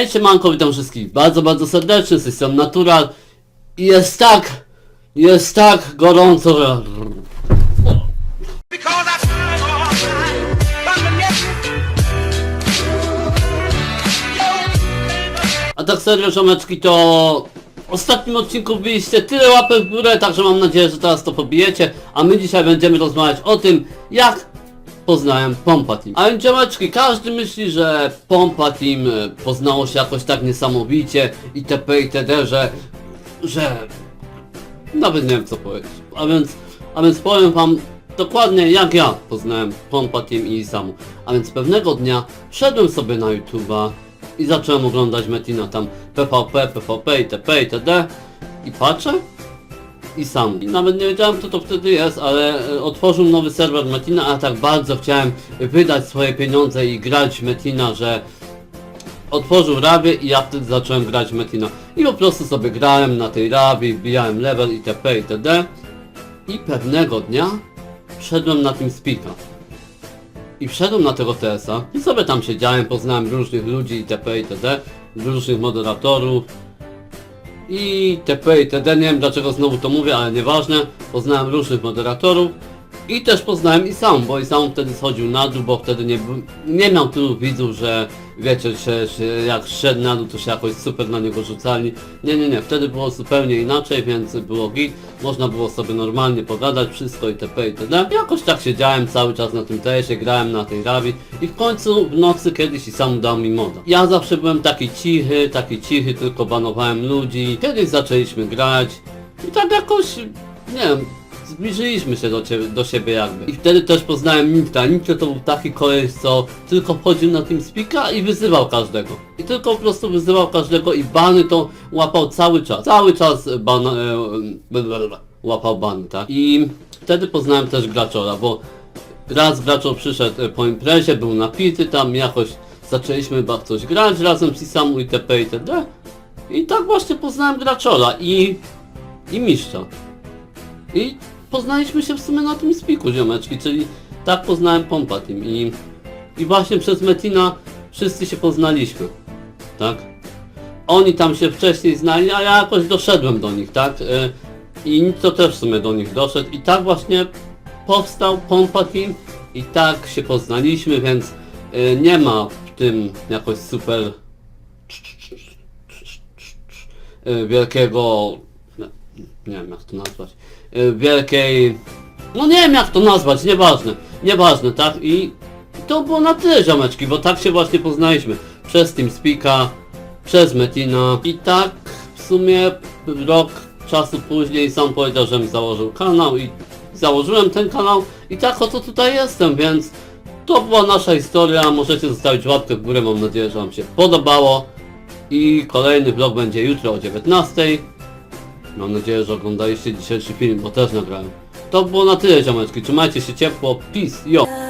Hej, siemanko, witam wszystkich bardzo, bardzo serdecznie, strony Natural. I jest tak, jest tak gorąco, że... A tak serio, ziomeczki, to... W ostatnim odcinku byliście tyle łapek w górę, także mam nadzieję, że teraz to pobijecie. A my dzisiaj będziemy rozmawiać o tym, jak poznałem Pompa Team. A więc ziomeczki, każdy myśli, że Pompa Team e, poznało się jakoś tak niesamowicie itp. itd., że... że... Nawet nie wiem co powiedzieć. A więc, a więc powiem wam dokładnie jak ja poznałem Pompa Team i Isamu. A więc pewnego dnia wszedłem sobie na YouTube'a i zacząłem oglądać Metina tam PvP, PvP, itp. itd. I patrzę i sam. Nawet nie wiedziałem kto to wtedy jest, ale e, otworzył nowy serwer Metina, a tak bardzo chciałem wydać swoje pieniądze i grać Metina, że otworzył Rabię i ja wtedy zacząłem grać Metina. I po prostu sobie grałem na tej Rabii, wbijałem level itp. itd. I pewnego dnia wszedłem na tym speaka. I wszedłem na tego TS-a i sobie tam siedziałem, poznałem różnych ludzi itp. itd. Różnych moderatorów i TP itd. Nie wiem dlaczego znowu to mówię, ale nieważne. Poznałem różnych moderatorów i też poznałem i sam, bo i sam wtedy schodził na dół, bo wtedy nie, nie miał tylu widzów, że wiecie, że, jak szedł na dół, to się jakoś super na niego rzucali. Nie, nie, nie, wtedy było zupełnie inaczej, więc było git. Można było sobie normalnie pogadać, wszystko itp. itd. Jakoś tak siedziałem cały czas na tym TS-ie, grałem na tej rabi i w końcu w nocy kiedyś i sam dał mi moda. Ja zawsze byłem taki cichy, taki cichy, tylko banowałem ludzi. Kiedyś zaczęliśmy grać i tak jakoś, nie wiem, zbliżyliśmy się do, ciebie, do siebie jakby. I wtedy też poznałem Nikta. Nikta to był taki koleś, co tylko wchodził na TeamSpeaka i wyzywał każdego. I tylko po prostu wyzywał każdego i bany to łapał cały czas. Cały czas ban, e, łapał bany, tak? I wtedy poznałem też Graczora, bo raz Graczor przyszedł e, po imprezie, był napity tam, jakoś zaczęliśmy coś grać razem z Isamu itp. itd. I tak właśnie poznałem Graczora i... i Mistrza. I poznaliśmy się w sumie na tym spiku ziomeczki, czyli tak poznałem Pompa Team i, i właśnie przez Metina wszyscy się poznaliśmy, tak? Oni tam się wcześniej znali, a ja jakoś doszedłem do nich, tak? Y, I to też w sumie do nich doszedł i tak właśnie powstał Pompa Team i tak się poznaliśmy, więc y, nie ma w tym jakoś super y, wielkiego nie wiem jak to nazwać, y, wielkiej, no nie wiem jak to nazwać, nieważne, nieważne, tak, i to było na tyle ziomeczki, bo tak się właśnie poznaliśmy, przez TeamSpeaka, przez Metina. I tak w sumie rok czasu później sam powiedział, żebym założył kanał i założyłem ten kanał. I tak oto tutaj jestem, więc to była nasza historia, możecie zostawić łapkę w górę, mam nadzieję, że wam się podobało. I kolejny vlog będzie jutro o 19. Mam nadzieję, że oglądaliście dzisiejszy film, bo też nagrałem. To było na tyle ziomeczki, trzymajcie się ciepło, peace, yo!